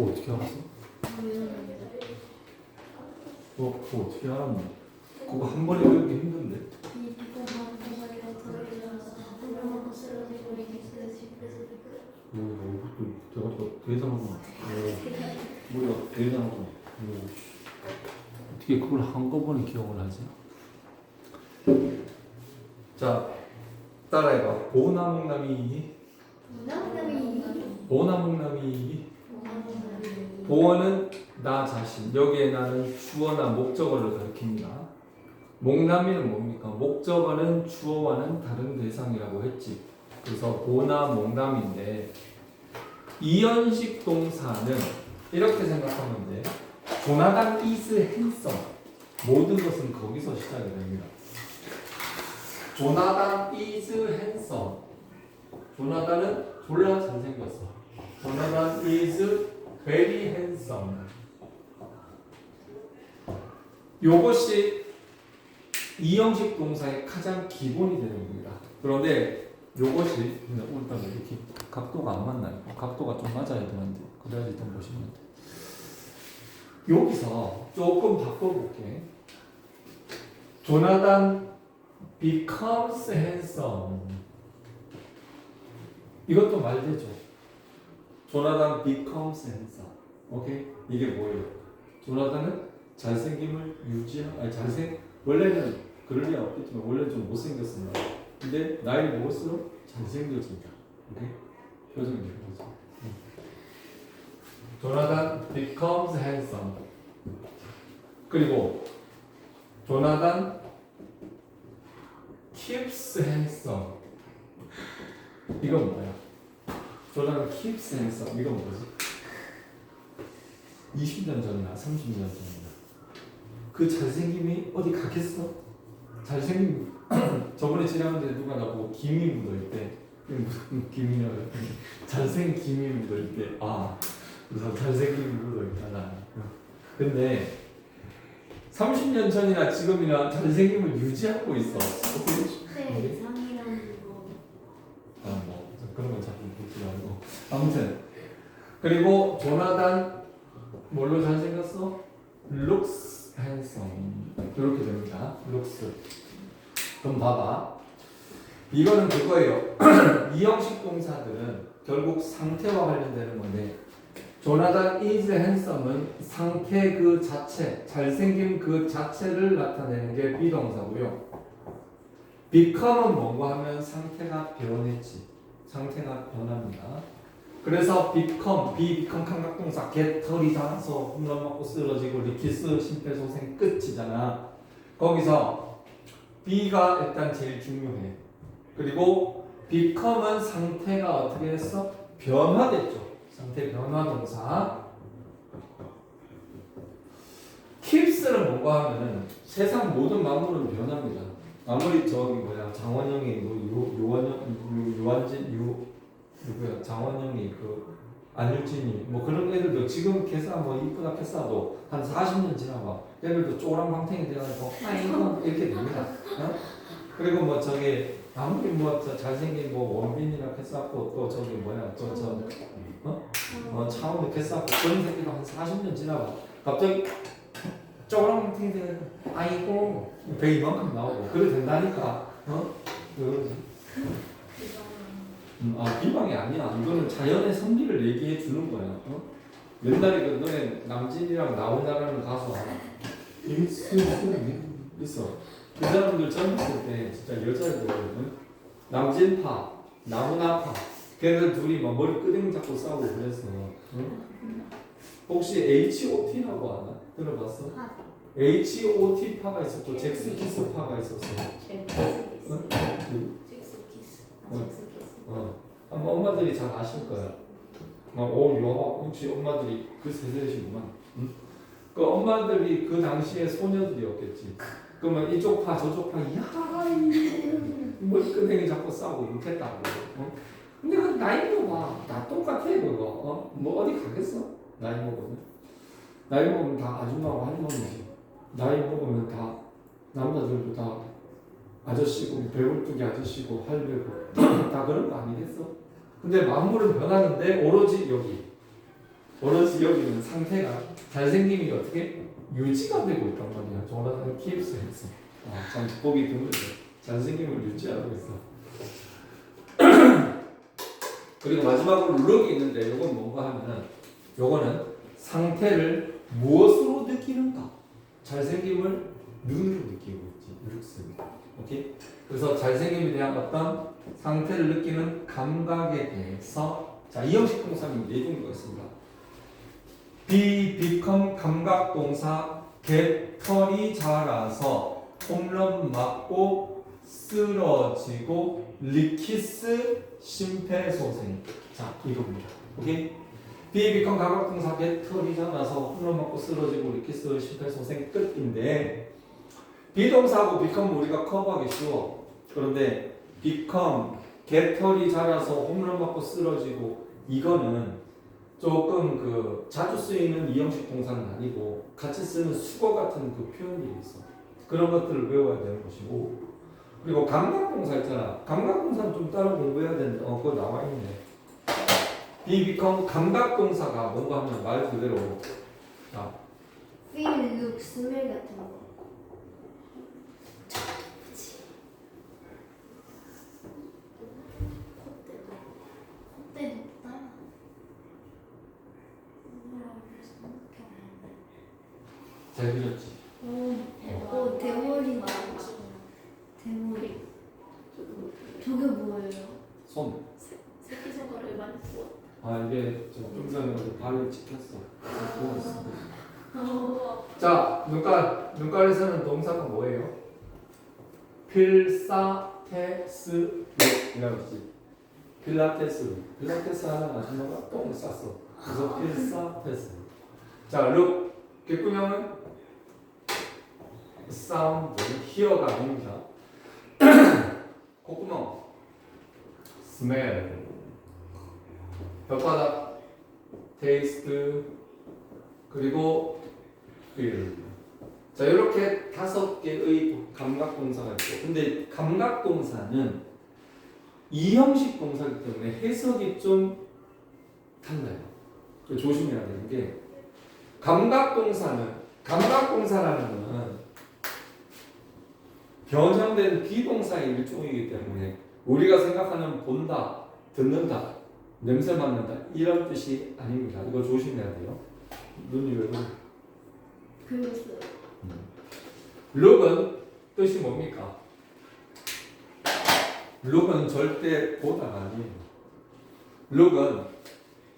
그거 어떻게 알았어? 어, 그거 어떻게 알았노? 그거 한 번에 외우기 힘든데. 이렇게 쓰러지고 오, 이것도 대가리가 대단하구나. 오, 뭐야, 대단하구나. 오, 어떻게 그걸 한꺼번에 기억을 하지? 자, 따라해봐. 보나몽남이, 무난함이 보나몽남이, 보어는 나 자신. 여기에 나는 주어나 목적어를 가리킵니다. 목남이는 뭡니까? 목적어는 주어와는 다른 대상이라고 했지. 그래서 보나 목남인데 이연식 동사는 이렇게 생각하면 돼. 조나단 is handsome. 모든 것은 거기서 시작이 됩니다. 조나단 is handsome. 조나단은 졸라 잘생겼어. 조나단 is very handsome. 요것이 이 형식 동사의 가장 기본이 되는 겁니다. 그런데 요것이 근데 이렇게 각도가 안 맞나요? 각도가 좀 맞아야 되는데 그래야지 좀 보시면 돼. 여기서 조금 바꿔볼게. 조나단 becomes handsome. 이것도 말되죠. 조나단 becomes handsome. 오케이? 이게 뭐예요? 조나단은 잘생김을 유지하, 아니 잘생 원래는 그럴 리 없겠지만 원래는 좀 못생겼습니다. 근데 나이 먹을수록 잘생겨진다. 오케이? 표정이 이거죠. 조나단 becomes handsome. 그리고 조나단 keeps handsome. 이건 뭐야? 조나단 keeps handsome. 이건 뭐지? 20년 전이나 30년 전이나 그 잘생김이 어디 가겠어? 잘생김 저번에 지나갔는데 누가 나보고 김이 묻어있대 이게 무슨 김이냐고 했더니 잘생긴 김이 묻어있대 아 그래서 잘생김이 묻어있잖아 근데 30년 전이나 지금이나 잘생김을 유지하고 있어 어떻게 때 이상이라는 거 아, 뭐 그런 건 자꾸 묻지 말고 아무튼. 그리고 조나단 뭘로 잘생겼어? looks handsome 이렇게 됩니다. looks 그럼 봐봐. 이거는 그거예요. 이 형식 동사들은 결국 상태와 관련되는 건데 조나단 is handsome은 상태 그 자체 잘생김 그 자체를 나타내는 게 비동사고요. become은 뭔가 하면 상태가 변했지. 상태가 변합니다 그래서 become, be become 감각동사 개털이 닿아서 홈런 맞고 쓰러지고 리키스 심폐소생 끝이잖아. 거기서 be가 일단 제일 중요해. 그리고 become은 상태가 어떻게 했어? 변화됐죠. 상태 변화 동사. keeps는 뭔가 하면은 세상 모든 만물은 변합니다. 아무리 저기 뭐야 장원영이 뭐 요, 요한영 요, 요한진 요 누구야? 장원영이 그 안유진이 뭐 그런 애들도 지금 개사 뭐 이쁘다 개사도 한 40년 지나봐 애들도 쪼랑방탱이 돼가지고 아이고. 이렇게 됩니다. 어? 그리고 뭐 저기 아무리 뭐저 잘생긴 뭐 원빈이나 개사고 또 저기 뭐야? 저저 어? 어 차은우 개사고 그런 새끼도 한 40년 지나봐 갑자기 쪼랑방탱이 돼가지고 아이고. 배 이만큼 나오고 그래 된다니까. 어? 그러지 음, 아 비방이 아니야. 이거는 자연의 선비를 얘기해 주는 거야. 어? 옛날에 그 너네 남진이랑 나온다라는 가수 알아? 있어, 있어. 그 사람들 젊었을 때 진짜 여자애들거든. 남진파, 나훈아파. 걔네들 둘이 막 머리 끄댕 잡고 싸우고 그랬어. 응? 혹시 H.O.T라고 아나? 들어봤어? 파 H.O.T 파가 있었고 잭스키스 파가 있었어. 잭스키스 응? 잭스키스 어. 어, 아마 엄마들이 잘 아실 거야. 막, 오, 요, 혹시 엄마들이 그 세대시구만. 응? 그 엄마들이 그 당시에 소녀들이었겠지. 그러면 이쪽 파, 저쪽 파, 야, 뭐 끄댕이 잡고 싸우고 욕했다고. 어? 근데 그 나이 먹어. 다 똑같아, 그거. 어? 뭐 어디 가겠어? 나이 먹으면. 나이 먹으면 다 아줌마고 할머니지. 나이 먹으면 다 남자들도 다 아저씨고 배울뚝이 아저씨고 할배고 다 그런 거 아니겠어? 근데 만물은 변하는데 오로지 여기 버릇이 여기는 상태가 잘생김이 어떻게 유지가 되고 있단 말이야. 조나단 했어. 아, 참 보기 드물죠. 잘생김을 유지하고 있어. 그리고 마지막으로 룩이 있는데 이건 뭔가 하면은 요거는 상태를 무엇으로 느끼는가? 잘생김을 눈으로. 룩스입니다. 오케이? 그래서 잘생김에 대한 어떤 상태를 느끼는 감각에 대해서 자 이 형식 동사는 네 종류가 있습니다. be, become 감각 동사 get 털이 자라서 홈런 맞고 쓰러지고 리키스 심폐소생 자 이겁니다. 오케이? be, become 감각 동사 get 털이 자라서 홈런 맞고 쓰러지고 리키스 심폐소생 끝인데 비동사하고 become 우리가 커버하기 쉬워. 그런데 become 개털이 자라서 홈런 맞고 쓰러지고 이거는 조금 그 자주 쓰이는 이형식 동사는 아니고 같이 쓰는 수거 같은 그 표현이 있어. 그런 것들을 외워야 되는 것이고 그리고 감각 동사 있잖아. 감각 동사는 좀 따로 공부해야 되는데 어 그거 나와 있네. be become 감각 동사가 뭔가 하면 말 그대로 자 feel, look, smell 같은 거. 콧대도 콧대도 따라. 뭐라고 해서 생각해. 잘 그렸지. 오, 오 대머리 말대머리 저게 뭐예요? 손. 새끼손가락에 많이 부었다. 아 이게 좀 전에 어디 발을 찍혔어. 자 눈깔 눈깔에서는 동사가 뭐예요? 필사테스 이라고 했지. 필라테스 필라테스 하는 아줌마가 똥을 쌌어. 그래서 필사테스. 자룩 귓구녕은 사운드 히어가 아닙니다. 콧구멍 스멜 혓바닥 테이스트 그리고 feel. 자 이렇게 다섯 개의 감각 동사가 있고 근데 감각 동사는 이 형식 동사이기 때문에 해석이 좀 달라요. 그 조심해야 되는 게 감각 동사는 감각 동사라는 거는 변형된 비동사의 일종이기 때문에 우리가 생각하는 본다, 듣는다, 냄새 맡는다 이런 뜻이 아닙니다. 이거 조심해야 돼요. 눈이 왜 그래? 긁었어요. 룩은 뜻이 뭡니까? 룩은 절대 보다가 아니에요. 룩은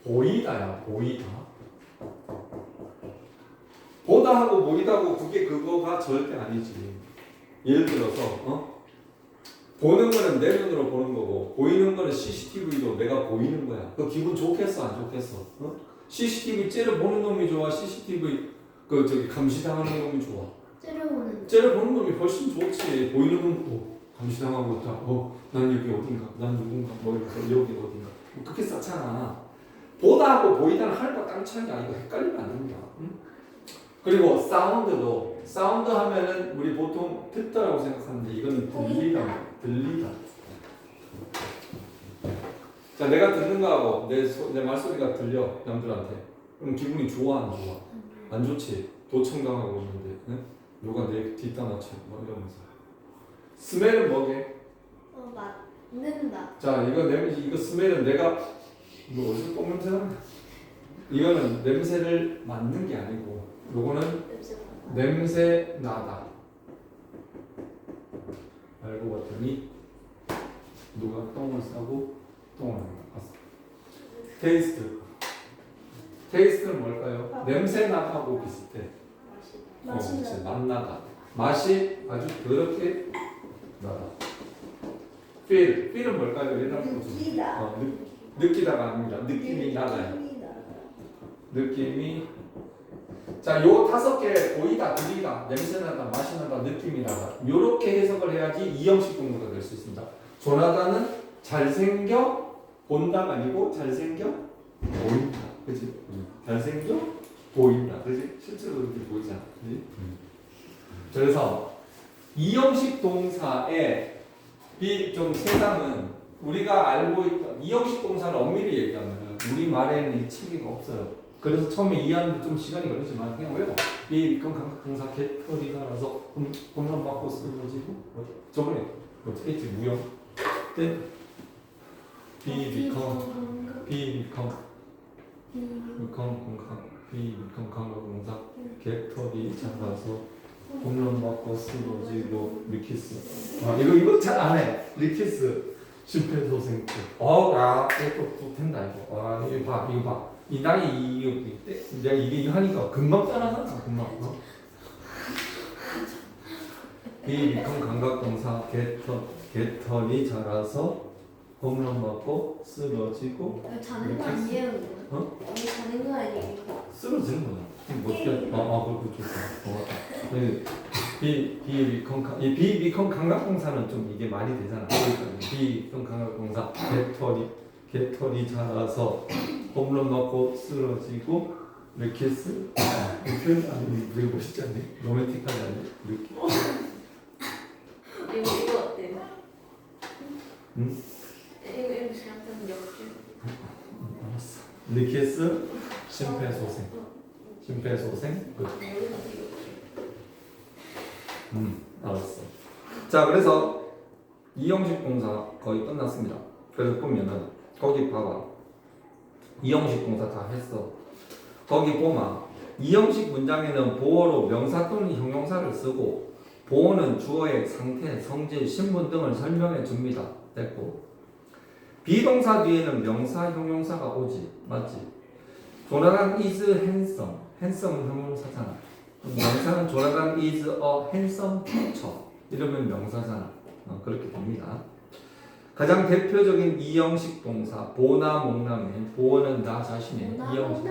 보이다야, 보이다. 보다 하고 보이다고 그게 그거가 절대 아니지. 예를 들어서, 어? 보는 거는 내 눈으로 보는 거고, 보이는 거는 CCTV도 내가 보이는 거야. 그 기분 좋겠어, 안 좋겠어? 어? CCTV 째려보는 놈이 좋아, CCTV 그 저기 감시당하는 놈이 좋아. 째려보는 째려보는 놈이 훨씬 좋지. 보이는 놈, 어, 감시당하고 있다. 어, 난 여기 어딘가, 난 누군가, 뭐 여기 어딘가. 뭐 그렇게 쌓잖아. 보다하고 보이다는 하늘과 땅 차이가 아니고 헷갈리면 안 됩니다. 응? 그리고 사운드도 사운드 하면은 우리 보통 듣다라고 생각하는데 이거는 들리다, 들리다. 자, 내가 듣는 거하고 내, 소, 내 말소리가 들려 남들한테. 그럼 기분이 좋아 안 좋아? 안 좋지. 도청당하고 있는데 응? 누가 내 뒷담화쳐 뭐 이러면서. 스멜은 뭐게? 어 맞는다. 자, 이거 냄새 이거 스멜은 내가 이거 어디서 똥 냄새 나? 이거는 냄새를 맡는 게 아니고 요거는 냄새 나. 나다. 알고 봤더니 누가 똥을 싸고 똥을 봤어. 테이스트. 테이스트는 뭘까요? 냄새 나하고 비슷해. 어. 그치. 맛 나다. 맛이 아주 그렇게 나다. feel. feel은 뭘까요? 좀. 느끼다. 어, 느, 느끼다가 아닙니다. 느낌이 나다요. 느낌이 나다. 느낌이 자, 요 다섯 개 보이다, 들리다, 냄새 나다, 맛이 나다, 느낌이 나다. 요렇게 해석을 해야지 이형식 동사가 될 수 있습니다. 조나단은 잘생겨 본다가 아니고 잘생겨 보인다. 그지? 잘생겨 보인다. 그지? 실제로 그렇게 보이잖아. 그지? 그래서 이형식 동사의 이좀 세상은 우리가 알고 있던 이형식 동사를 엄밀히 얘기하면 우리 말에는 이 체계가 없어요. 그래서 처음에 이해하는데 좀 시간이 걸리지만 그냥 외워. 이 become 강사 개털이 달아서 홈런 맞고 쓰러지고 뭐, 저번에 했지 무형 때? be become be become become 공강 be become 강사 공사 개털이 작아서 홈런 맞고 쓰러지고 리키스. 아 이거 이거 잘 안 해. 리키스. 심폐소생 어야 이거 또 된다 이거. 아 이거 봐 이거 봐 이 나이 이거 때 내가 이게 이거 하니까 금방 따라하잖아 금방 어? 이 미컴 감각동사 개털 개털이 자라서 홈런 맞고 쓰러지고 자는 거 아니에요? 어? 이게 자는 거 아니에요? 쓰러지는 거야. 뭐 어떻게? 아, 아, 그렇고 좋다. 어, 그 비, 비, 비컴, 강- 이 비, 비컴 감각동사는 좀 이게 말이 되잖아. 그러니까 비, 비컴 감각동사 개털이, 개털이 자라서 홈런 맞고 쓰러지고 리키스, 이 표현 아니 그리고 쉽지 않네. 로맨틱하지 않네. 이렇게. 이거 이거 어때요? 응? 이거 이거 약간 역줄. 알았어. 리키스, 심폐소생, 심폐소생. 끝. 음, 알았어. 자, 그래서 이형식 동사 거의 끝났습니다. 그래서 보면은 거기 봐봐. 이형식 동사 다 했어. 거기 보마. 이형식 문장에는 보어로 명사 또는 형용사를 쓰고 보어는 주어의 상태, 성질, 신분 등을 설명해 줍니다. 됐고. 비동사 뒤에는 명사, 형용사가 오지. 맞지? 조나단 is handsome. handsome 형용사잖아. 명사는 조나단 is a handsome teacher 이러면 명사잖아 어, 그렇게 됩니다 가장 대표적인 이형식 동사 보나 목남의 보어는 나 자신의 이형식.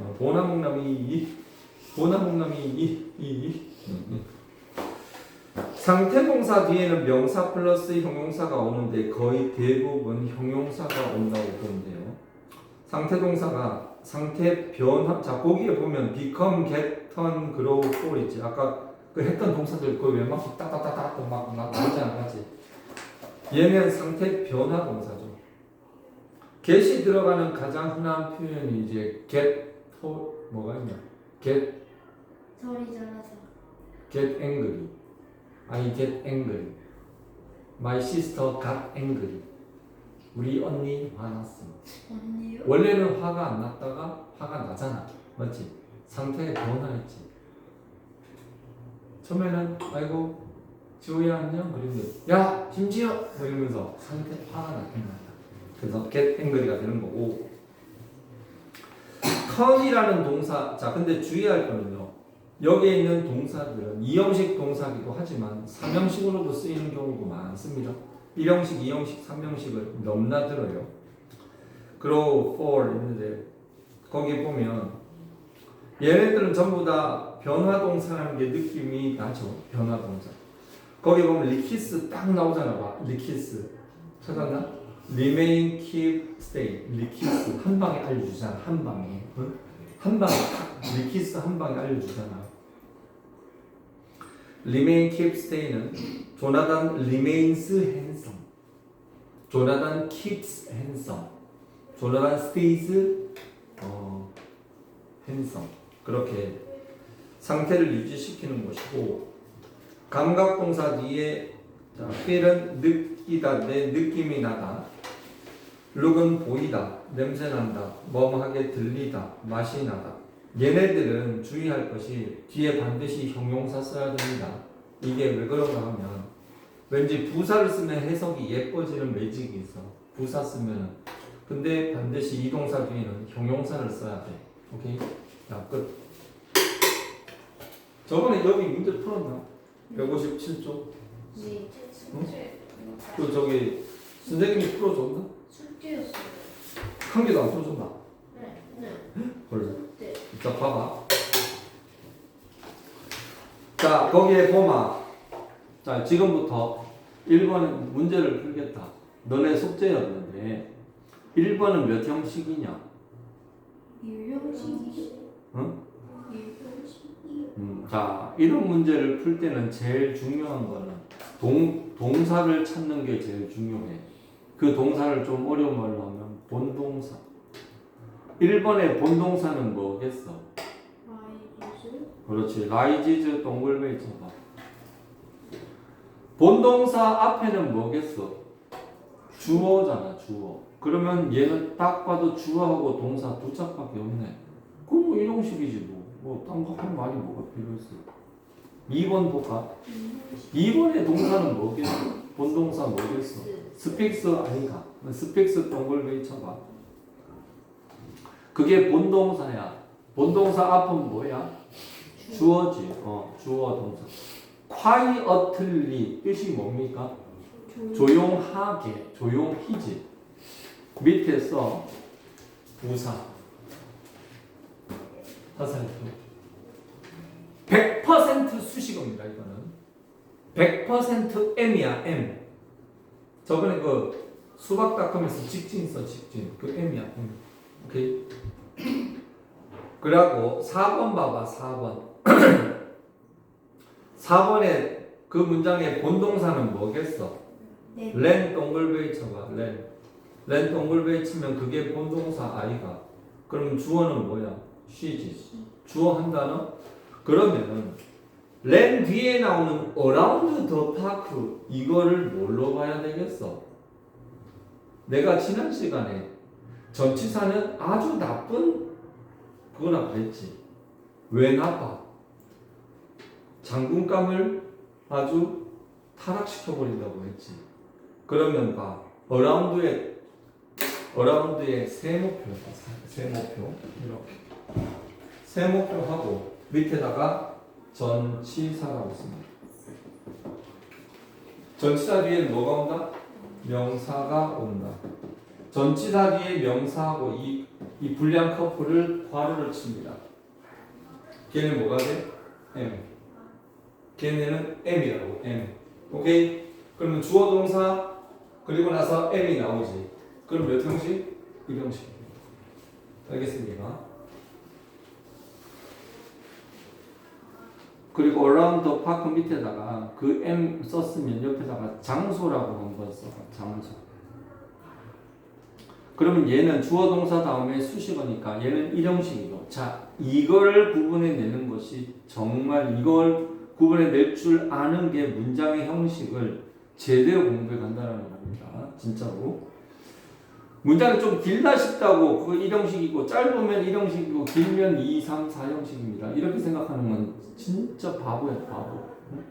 어, 보나 목남이 이 보나 목남이 이, 이, 이. 음, 음. 상태 동사 뒤에는 명사 플러스 형용사가 오는데 거의 대부분 형용사가 온다고 보면 돼요. 상태 동사가 상태 변화 자 거기에 보면 become, get, turn, grow, fall 있지. 아까 그 했던 동사들 그 왼막 따따따따 막 나오지 않았지 얘는 상태 변화 동사죠 get이 들어가는 가장 흔한 표현이 이제 get, to, 뭐가 있냐 get, 저리 잘하자. get angry I get angry My sister got angry 우리 언니 화났어 언니요? 원래는 화가 안 났다가 화가 나잖아. 맞지? 상태가 변화했지. 처음에는 아이고 지호야 안녕 그러는데 야 김지호 뭐 이러면서 상태 화가 나긴 나다. 그래서 get angry가 되는 거고 턴이라는 동사 자 근데 주의할 거는요 여기에 있는 동사들은 이형식 동사기도 하지만 삼형식으로도 쓰이는 경우가 많습니다. 1형식, 2형식, 3형식을 넘나들어요. grow, fall 있는데 거기 보면 얘네들은 전부 다 변화동사라는 게 느낌이 나죠. 변화동사. 거기 보면 리키스 딱 나오잖아. 봐. 리키스 찾았나? remain, keep, stay. 리키스 한 방에 알려주잖아. 한 방에. 응? 한 방에 딱 리키스 한 방에 알려주잖아. remain, keep, stay는 조나단 remains handsome. 조나단 keeps handsome. 조나단 stays 어, handsome. 그렇게 상태를 유지시키는 것이고 감각 동사 뒤에 자, feel은 느끼다, 내 느낌이 나다. 룩은 보이다, 냄새 난다, 멍하게 들리다, 맛이 나다. 얘네들은 주의할 것이 뒤에 반드시 형용사 써야 됩니다. 이게 왜 그런가 하면 왠지 부사를 쓰면 해석이 예뻐지는 매직이 있어. 부사 쓰면은. 근데 반드시 이 동사 뒤에는 형용사를 써야 돼. 오케이? 자, 끝. 저번에 여기 문제 풀었나? 157조? 네. 숙제. 그 저기 선생님이 풀어줬나? 숙제였어요. 한 개도 안 풀어줬나? 네. 네. 네. 자, 봐봐. 자, 거기에 보마. 자, 지금부터 1번은 문제를 풀겠다. 너네 숙제였는데 1번은 몇 형식이냐? 유형식이. 응? 자, 이런 문제를 풀 때는 제일 중요한 거는 동, 동사를 찾는 게 제일 중요해. 그 동사를 좀 어려운 말로 하면 본동사. 1번의 본동사는 뭐겠어? 그렇지. 라이지즈 동글베이 쳐봐. 본동사 앞에는 뭐겠어? 주어잖아, 주어. 그러면 얘는 딱 봐도 주어하고 동사 두 짝밖에 없네. 그럼 뭐 이동식이지 뭐. 뭐, 딴거할 말이 뭐가 필요했어. 2번 볼까? 2번의 동사는 뭐겠어? 본동사 뭐겠어? 스픽스 아닌가? 스픽스 동글베이 쳐봐. 그게 본동사야. 본동사 앞은 뭐야? 주어지. 어, 주어 동사. quietly 뜻이 뭡니까? 조용하게, 조용히지. 밑에서 부사. 화살표. 100% 수식어입니다, 이거는. 100% M이야, M. 저번에 그 수박닷컴에서 직진 써, 직진. 그 M이야, M. 오케이? 그리고 4번 봐봐, 4번. 4번에 그 문장의 본동사는 뭐겠어? 네 렌 동글베이 쳐봐, 렌. 렌 동글베이 치면 그게 본동사 아이가. 그럼 주어는 뭐야? 쉬지. 주어 한 단어? 그러면은 렌 뒤에 나오는 around the park 이거를 뭘로 봐야 되겠어? 내가 지난 시간에 전치사는 아주 나쁜 그거라고 했지. 왜 나빠? 장군감을 아주 타락시켜버린다고 했지. 그러면 봐. 어라운드의 어라운드의 세모표다. 세모표 이렇게 세모표하고 밑에다가 전치사라고 씁니다. 전치사 뒤에 뭐가 온다? 명사가 온다. 전치사 뒤에 명사하고 이, 이 불량 커플을 괄호를 칩니다. 걔는 뭐가 돼? M. 걔네는 M이라고 M. 오케이? 그러면 주어 동사 그리고 나서 M이 나오지. 그럼 몇 형식? 1형식. 알겠습니까? 그리고 the park 밑에다가 그 M 썼으면 옆에다가 장소라고 한번 써. 장소. 그러면 얘는 주어 동사 다음에 수식어니까 얘는 일형식이고. 자, 이걸 구분해내는 것이 정말 이걸 구분해낼 줄 아는 게 문장의 형식을 제대로 공부해 간다는 겁니다. 진짜로. 문장이 좀 길다 싶다고 그거 1형식이고 짧으면 1형식이고 길면 2, 3, 4형식입니다. 이렇게 생각하는 건 진짜 바보야 바보. 응?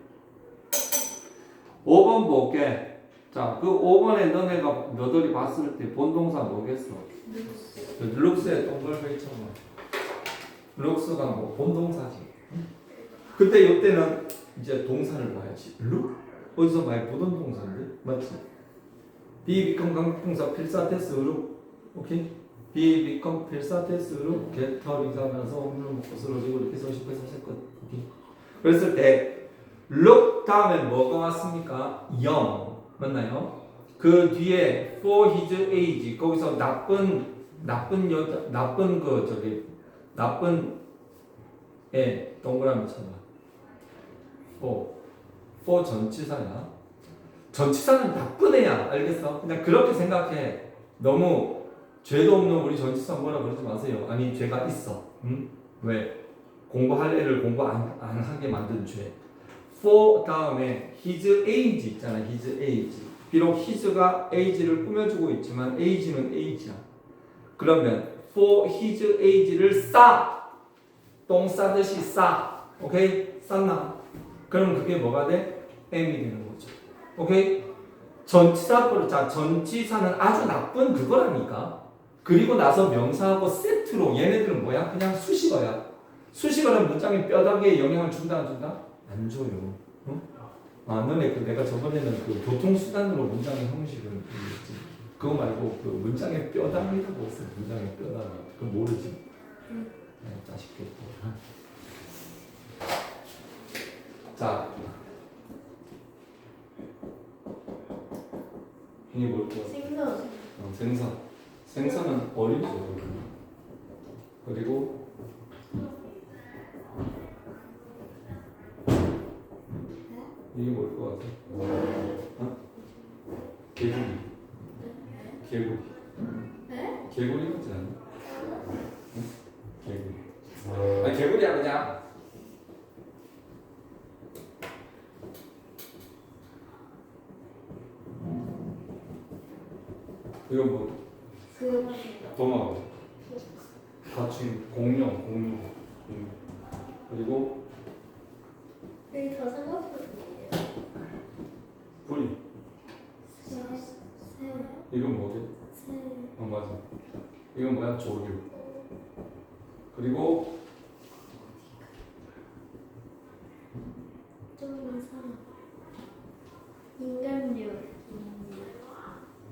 5번 볼게. 자, 그 5번에 너네가 너들이 봤을 때 본동사 뭐겠어? 그 룩스의 동글베이 쳐봐. 룩스가 뭐 본동사지. 응? 그때 이때는 이제 동사를 봐야지. 룩? 어디서 많이 보던 동사인데? 맞지? Be become 강동사 필사테스로 오케이? be become 필사테스로 개털이자면서 오늘 먹고 쓰러지고 이렇게 해서 10회 사실 것 오케이? 그랬을 때 look 다음에 뭐가 왔습니까? young 맞나요? 그 뒤에 for his age 거기서 나쁜 나쁜 여자 나쁜 그 저기 나쁜 애 동그라미 쳐봐. for for 전치사야 전치사는 나쁜 애야. 알겠어? 그냥 그렇게 생각해. 너무 죄도 없는 우리 전치사 뭐라 그러지 마세요. 아니 죄가 있어. 응? 왜? 공부할 애를 공부 안, 안 하게 만든 죄. for 다음에 his age 있잖아. his age. 비록 his가 age를 꾸며주고 있지만 age는 age야. 그러면 for his age를 싸. 똥 싸듯이 싸. 오케이? 쌌나? 그럼 그게 뭐가 돼? m이 되는. 오케이? 전치사표로 자 전치사는 아주 나쁜 그거라니까. 그리고 나서 명사하고 세트로 얘네들은 뭐야? 그냥 수식어야. 수식어는 문장의 뼈다귀에 영향을 준다 안 준다? 안 줘요. 응? 아 너네 그 내가 저번에는 그 교통수단으로 문장의 형식을 얘기했지. 그거 말고 그 문장의 뼈다귀라고 했어. 문장의 뼈다귀. 그거 모르지? 네, 자식들. 자. 이게 뭘까? 생선 어, 생선. 생선은 어리죠. 그리고 이게 뭘 것 같아? 어? 개구리. 개구리. 네? 개구리 같지 않아? 써버려 그냥. 이건 뭐 그 도마 같이 공룡 공룡 공룡 그리고 여기 더 생각해보세요. 뿌리 새, 새, 이건 뭐지? 새. 어 맞아 이건 뭐야 조류 그리고 좀 이상. 인간류.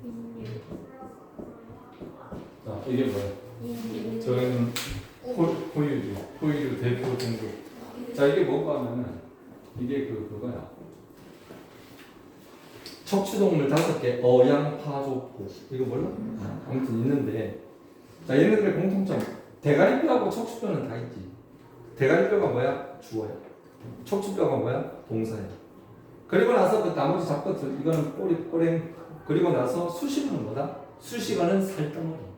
인류. 자 이게 뭐야? 인류. 저희는 호, 호유류 호유류 대표 종류 자 이게 뭔가 하면은 이게 그 그거야 척추동물 다섯 개 어양파족고 이거 몰라? 아, 아무튼 있는데 자 얘네들의 공통점 대가리뼈하고 척추뼈는 다 있지 대가리뼈가 뭐야? 주어야 척추뼈가 뭐야? 동사야 그리고 나서 그 나머지 잡것들 이거는 꼬리 꼬랭 그리고 나서 수식어는 뭐다? 수식어는 살덩어리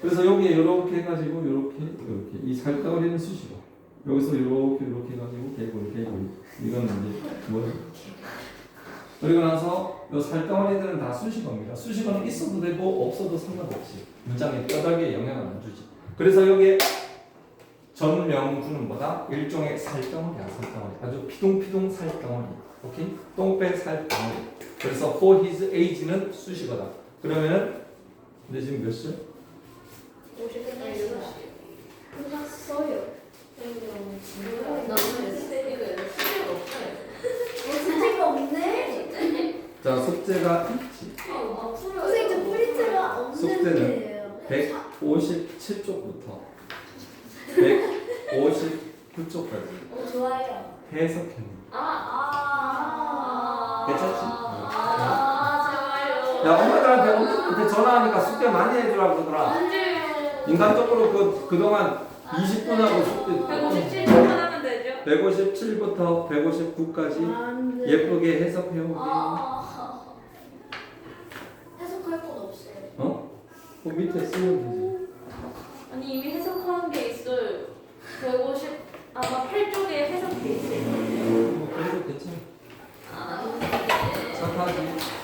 그래서 여기에 이렇게 해가지고 이렇게 이렇게 이 살덩어리는 수식어 여기서 이렇게 이렇게 해가지고 개구리 개구리 이거는 이제 뭐 그리고 나서 이 살덩어리들은 다 수식어입니다. 수식어는 있어도 되고 없어도 상관없이 문장의 뼈다귀에 영향을 안 주지. 그래서 여기에 전명구는 뭐다? 일종의 살덩어리야 살덩어리. 아주 피동피동 살덩어리. 오케이? 똥배 살덩어리. 그래서 for his age는 수식어다. 그러면은 근데 지금 몇 시야? 50분 끝났어요. 어, 진짜가 없네. 자 숙제가 있지. 선생님, 저 프린트가 숙제는 없는데요. 157쪽부터 159쪽까지 어, 좋아요. 해석했네. 아, 아. 괜찮지? 아, 제발요. 야 엄마들한테 엄마한테 전화하니까 숙제 많이 해주라고 그러더라. 안 돼요. 인간적으로 그 그동안 20분 하고 숙제 157분 하면 되죠? 157부터 159까지 안 돼. 예쁘게 해석해오게. 아. 해석할 건 없어요. 어? 그 밑에 쓰면 되지. 아니 이미 150 아마 8쪽에 해석돼 있을 거예요. 어, 그래도 괜찮아. 아, 네. 착하지.